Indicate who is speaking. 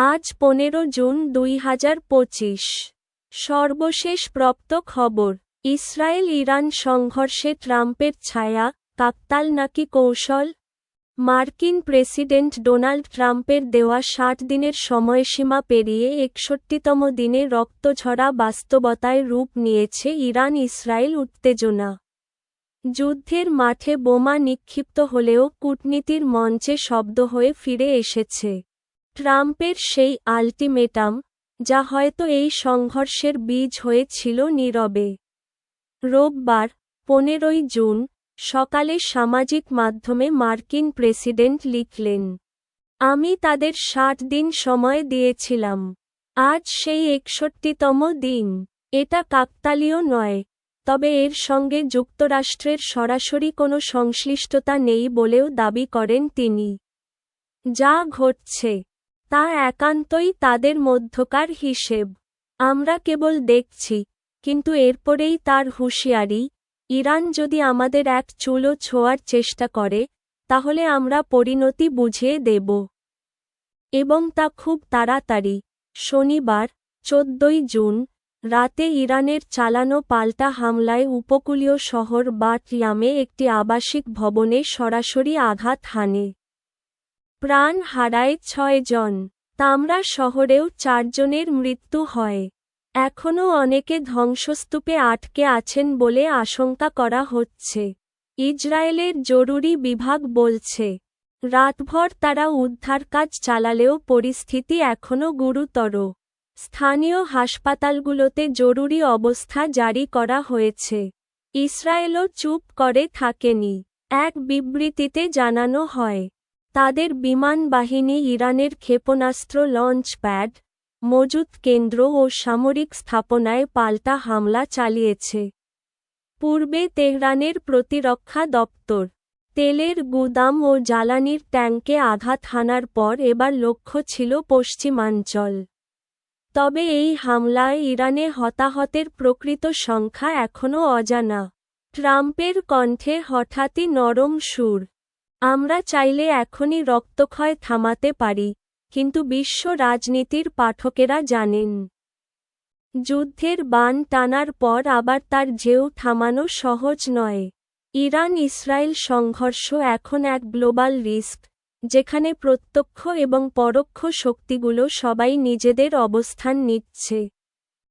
Speaker 1: আজ পনেরো জুন দুই হাজার পঁচিশ। সর্বশেষ প্রাপ্ত খবর, ইসরায়েল ইরান সংঘর্ষে ট্রাম্পের ছায়া, কাকতাল নাকি কৌশল? মার্কিন প্রেসিডেন্ট ডোনাল্ড ট্রাম্পের দেওয়া ষাট দিনের সময়সীমা পেরিয়ে একষট্টিতম দিনে রক্তঝরা বাস্তবতায় রূপ নিয়েছে ইরান ইসরায়েল উত্তেজনা। যুদ্ধের মাঠে বোমা নিক্ষিপ্ত হলেও কূটনীতির মঞ্চে শব্দ হয়ে ফিরে এসেছে। ট্রাম্পের সেই আল্টিমেটাম, যা হয়তো এই সংঘর্ষের বীজ হয়েছিল নীরবে। রোববার, পনেরোই জুন, সকালে সামাজিক মাধ্যমে মার্কিন প্রেসিডেন্ট লিখলেন, আমি তাদের ষাট দিন সময় দিয়েছিলাম। আজ সেই একষট্টিতম দিন। এটা কাকতালীয় নয়। তবে এর সঙ্গে যুক্তরাষ্ট্রের সরাসরি কোনো সংশ্লিষ্টতা নেই বলেও দাবি করেন তিনি। যা ঘটছে তা একান্তই তাদের মধ্যকার হিসেব। আমরা কেবল দেখছি, কিন্তু এরপরেই তার হুঁশিয়ারি, ইরান যদি আমাদের এক চুলো ছোঁয়ার চেষ্টা করে, তাহলে আমরা পরিণতি বুঝিয়ে দেব। এবং তা খুব তাড়াতাড়ি। শনিবার, চোদ্দই জুন, রাতে ইরানের চালানো পাল্টা হামলায় উপকূলীয় শহর বাটয়ামে একটি আবাসিক ভবনে সরাসরি আঘাত হানে। প্রাণ হারায় ছয়জন তামরা শহরেও চারজনের মৃত্যু হয়। এখনও অনেকে ধ্বংসস্তূপে আটকে আছেন বলে আশঙ্কা করা হচ্ছে। ইসরায়েলের জরুরি বিভাগ বলছে, রাতভর তারা উদ্ধার কাজ চালালেও পরিস্থিতি এখনও গুরুতর। স্থানীয় হাসপাতালগুলোতে জরুরি অবস্থা জারি করা হয়েছে। ইসরায়েলও চুপ করে থাকেনি, এক বিবৃতিতে জানানো হয়। তাদের বিমান বাহিনী ইরানের ক্ষেপণাস্ত্র লঞ্চ প্যাড মজুত কেন্দ্র ও সামরিক স্থাপনায় পাল্টা হামলা চালিয়েছে। পূর্বে তেহরানের প্রতিরক্ষা দপ্তর, তেলের গুদাম ও জ্বালানির ট্যাঙ্কে আঘাত হানার পর এবার লক্ষ্য ছিল পশ্চিমাঞ্চল। তবে এই হামলায় ইরানে হতাহতের প্রকৃত সংখ্যা এখনও অজানা। ট্রাম্পের কণ্ঠে হঠাৎই নরম সুর। আমরা চাইলে এখনই রক্তক্ষয় থামাতে পারি, কিন্তু বিশ্ব রাজনীতির পাঠকেরা জানেন। যুদ্ধের বান টানার পর আবার তার ঢেউ থামানো সহজ নয়। ইরান ইসরায়েল সংঘর্ষ এখন এক গ্লোবাল রিস্ক, যেখানে প্রত্যক্ষ এবং পরোক্ষ শক্তিগুলো সবাই নিজেদের অবস্থান নিচ্ছে।